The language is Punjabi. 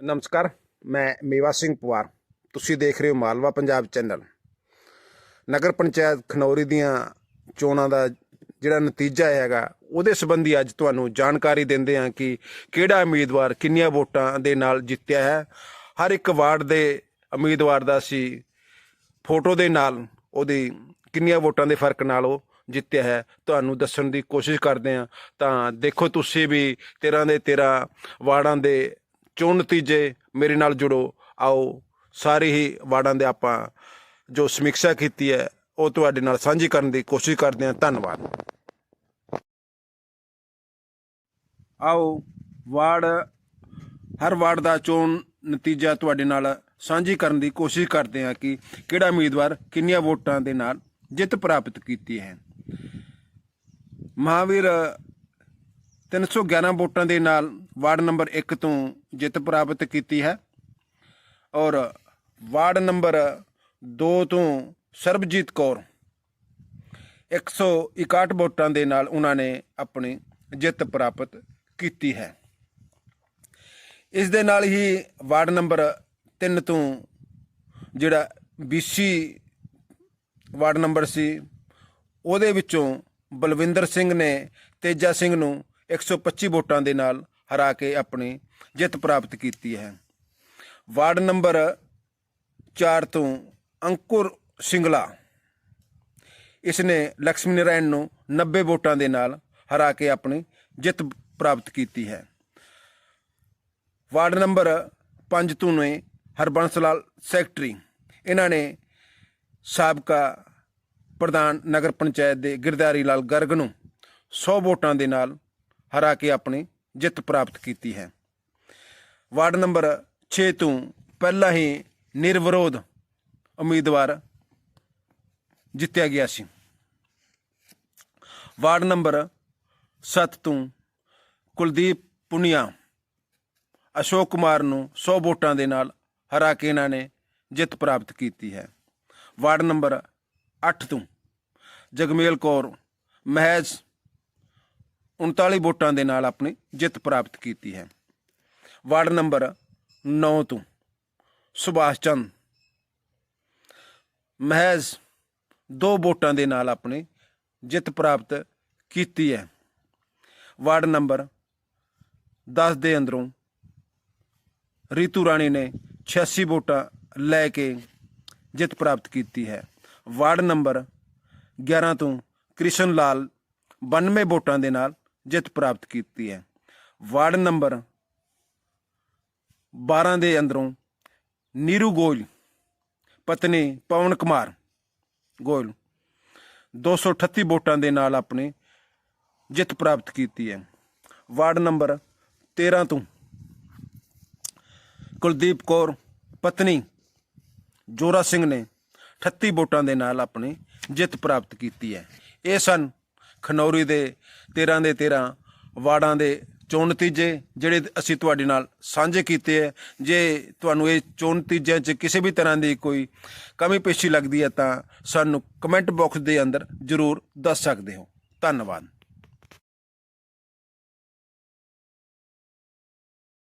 ਨਮਸਕਾਰ, ਮੈਂ ਮੇਵਾ ਸਿੰਘ ਪਵਾਰ। ਤੁਸੀਂ ਦੇਖ ਰਹੇ ਹੋ ਮਾਲਵਾ ਪੰਜਾਬ ਚੈਨਲ। ਨਗਰ ਪੰਚਾਇਤ ਖਨੌਰੀ ਦੀਆਂ ਚੋਣਾਂ ਦਾ ਜਿਹੜਾ ਨਤੀਜਾ ਹੈਗਾ, ਉਹਦੇ ਸੰਬੰਧੀ ਅੱਜ ਤੁਹਾਨੂੰ ਜਾਣਕਾਰੀ ਦਿੰਦੇ ਹਾਂ ਕਿ ਕਿਹੜਾ ਉਮੀਦਵਾਰ ਕਿੰਨੀਆਂ ਵੋਟਾਂ ਦੇ ਨਾਲ ਜਿੱਤਿਆ ਹੈ। ਹਰ ਇੱਕ ਵਾਰਡ ਦੇ ਉਮੀਦਵਾਰ ਦਾ ਅਸੀਂ ਫੋਟੋ ਦੇ ਨਾਲ ਉਹਦੀ ਕਿੰਨੀਆਂ ਵੋਟਾਂ ਦੇ ਫ਼ਰਕ ਨਾਲ ਉਹ ਜਿੱਤਿਆ ਹੈ, ਤੁਹਾਨੂੰ ਦੱਸਣ ਦੀ ਕੋਸ਼ਿਸ਼ ਕਰਦੇ ਹਾਂ। ਤਾਂ ਦੇਖੋ ਤੁਸੀਂ ਵੀ 13 ਦੇ 13 ਵਾਰਡਾਂ ਦੇ ਚੋਣ ਨਤੀਜੇ ਮੇਰੇ ਨਾਲ ਜੁੜੋ। ਆਓ, ਸਾਰੇ ਹੀ ਵਾਰਡਾਂ ਦੇ ਆਪਾਂ ਜੋ ਸਮੀਖਿਆ ਕੀਤੀ ਹੈ, ਉਹ ਤੁਹਾਡੇ ਨਾਲ ਸਾਂਝੀ ਕਰਨ ਦੀ ਕੋਸ਼ਿਸ਼ ਕਰਦੇ ਹਾਂ। ਧੰਨਵਾਦ। ਆਓ, ਵਾਰਡ, ਹਰ ਵਾਰਡ ਦਾ ਚੋਣ ਨਤੀਜਾ ਤੁਹਾਡੇ ਨਾਲ ਸਾਂਝੀ ਕਰਨ ਦੀ ਕੋਸ਼ਿਸ਼ ਕਰਦੇ ਹਾਂ ਕਿ ਕਿਹੜਾ ਉਮੀਦਵਾਰ ਕਿੰਨੀਆਂ ਵੋਟਾਂ ਦੇ ਨਾਲ ਜਿੱਤ ਪ੍ਰਾਪਤ ਕੀਤੀ ਹੈ। ਮਹਾਵੀਰ 311 ਵੋਟਾਂ ਦੇ ਨਾਲ ਵਾਰਡ ਨੰਬਰ 1 ਤੋਂ ਜਿੱਤ ਪ੍ਰਾਪਤ ਕੀਤੀ ਹੈ। ਔਰ ਵਾਰਡ ਨੰਬਰ 2 ਤੋਂ ਸਰਬਜੀਤ ਕੌਰ 161 ਵੋਟਾਂ ਦੇ ਨਾਲ ਉਹਨਾਂ ਨੇ ਆਪਣੀ ਜਿੱਤ ਪ੍ਰਾਪਤ ਕੀਤੀ ਹੈ। ਇਸ ਦੇ ਨਾਲ ਹੀ ਵਾਰਡ ਨੰਬਰ 3 ਤੋਂ ਜਿਹੜਾ BC ਵਾਰਡ ਨੰਬਰ ਸੀ, ਉਹਦੇ ਵਿੱਚੋਂ ਬਲਵਿੰਦਰ ਸਿੰਘ ਨੇ ਤੇਜਾ ਸਿੰਘ ਨੂੰ 125 ਵੋਟਾਂ ਦੇ ਨਾਲ ਹਰਾ ਕੇ ਆਪਣੀ ਜਿੱਤ ਪ੍ਰਾਪਤ ਕੀਤੀ ਹੈ। ਵਾਰਡ ਨੰਬਰ 4 ਤੋਂ ਅੰਕੁਰ ਸਿੰਗਲਾ। ਇਸ ਨੇ ਲక్ష్ਮੀ ਨਾਰਾਇਣ ਨੂੰ 90 ਵੋਟਾਂ ਦੇ ਨਾਲ ਹਰਾ ਕੇ ਆਪਣੀ ਜਿੱਤ ਪ੍ਰਾਪਤ ਕੀਤੀ ਹੈ। ਵਾਰਡ ਨੰਬਰ 5 ਤੋਂ ਨੇ ਹਰਬੰਸ ਲਾਲ ਸੈਕਟਰੀ। ਇਹਨਾਂ ਨੇ ਸਾਬਕਾ ਪ੍ਰਧਾਨ ਨਗਰ ਪੰਚਾਇਤ ਦੇ ਗਿਰਦਾਰੀ ਲਾਲ ਗਰਗ ਨੂੰ 100 ਵੋਟਾਂ ਦੇ ਨਾਲ ਹਰਾ ਕੇ ਆਪਣੀ ਜਿੱਤ ਪ੍ਰਾਪਤ ਕੀਤੀ ਹੈ। ਵਾਰਡ ਨੰਬਰ 6 ਤੋਂ ਪਹਿਲਾਂ ਹੀ ਨਿਰਵਿਰੋਧ ਉਮੀਦਵਾਰ ਜਿੱਤਿਆ ਗਿਆ ਸੀ। ਵਾਰਡ ਨੰਬਰ 7 ਤੋਂ ਕੁਲਦੀਪ ਪੁਨੀਆ, ਅਸ਼ੋਕ ਕੁਮਾਰ ਨੂੰ 100 ਵੋਟਾਂ ਦੇ ਨਾਲ ਹਰਾ ਕੇ ਇਹਨਾਂ ਨੇ ਜਿੱਤ ਪ੍ਰਾਪਤ ਕੀਤੀ ਹੈ। ਵਾਰਡ ਨੰਬਰ 8 ਤੋਂ ਜਗਮੇਲ ਕੌਰ ਮਹਿਜ਼ 39 ਵੋਟਾਂ ਦੇ ਨਾਲ ਆਪਣੀ ਜਿੱਤ ਪ੍ਰਾਪਤ ਕੀਤੀ ਹੈ। ਵਾਰਡ ਨੰਬਰ 9 ਤੋਂ ਸੁਭਾਸ਼ ਚੰਦ। ਮਹਿਜ਼ 2 ਵੋਟਾਂ ਦੇ ਨਾਲ ਆਪਣੀ ਜਿੱਤ ਪ੍ਰਾਪਤ ਕੀਤੀ ਹੈ। ਵਾਰਡ ਨੰਬਰ 10 ਦੇ ਅੰਦਰੋਂ ਰੀਤੂ ਰਾਣੀ ਨੇ 86 ਵੋਟਾਂ ਲੈ ਕੇ ਜਿੱਤ ਪ੍ਰਾਪਤ ਕੀਤੀ ਹੈ। ਵਾਰਡ ਨੰਬਰ 11 ਤੋਂ ਕ੍ਰਿਸ਼ਨ ਲਾਲ 92 ਵੋਟਾਂ ਦੇ ਨਾਲ ਜਿੱਤ ਪ੍ਰਾਪਤ ਕੀਤੀ ਹੈ। ਵਾਰਡ ਨੰਬਰ 12 ਦੇ ਅੰਦਰੋਂ ਨੀਰੂ ਗੋਇਲ, ਪਤਨੀ ਪਵਨ ਕੁਮਾਰ ਗੋਇਲ 238 ਵੋਟਾਂ ਦੇ ਨਾਲ ਆਪਣੀ ਜਿੱਤ ਪ੍ਰਾਪਤ ਕੀਤੀ ਹੈ। ਵਾਰਡ ਨੰਬਰ 13 ਤੋਂ ਕੁਲਦੀਪ ਕੌਰ, ਪਤਨੀ ਜੋਰਾ ਸਿੰਘ ਨੇ 38 ਵੋਟਾਂ ਦੇ ਨਾਲ ਆਪਣੀ ਜਿੱਤ ਪ੍ਰਾਪਤ ਕੀਤੀ ਹੈ। ਇਹ ਸਨ ਖਨੌਰੀ ਦੇ 13 ਦੇ 13 ਵਾਰਡਾਂ ਦੇ ਚੋਣ ਨਤੀਜੇ ਜਿਹੜੇ ਅਸੀਂ ਤੁਹਾਡੇ ਨਾਲ ਸਾਂਝੇ ਕੀਤੇ ਹੈ। ਜੇ ਤੁਹਾਨੂੰ ਇਹ ਚੋਣ ਨਤੀਜਿਆਂ 'ਚ ਕਿਸੇ ਵੀ ਤਰ੍ਹਾਂ ਦੀ ਕੋਈ ਕਮੀ ਪੇਸ਼ੀ ਲੱਗਦੀ ਹੈ ਤਾਂ ਸਾਨੂੰ ਕਮੈਂਟ ਬਾਕਸ ਦੇ ਅੰਦਰ ਜ਼ਰੂਰ ਦੱਸ ਸਕਦੇ ਹੋ। ਧੰਨਵਾਦ।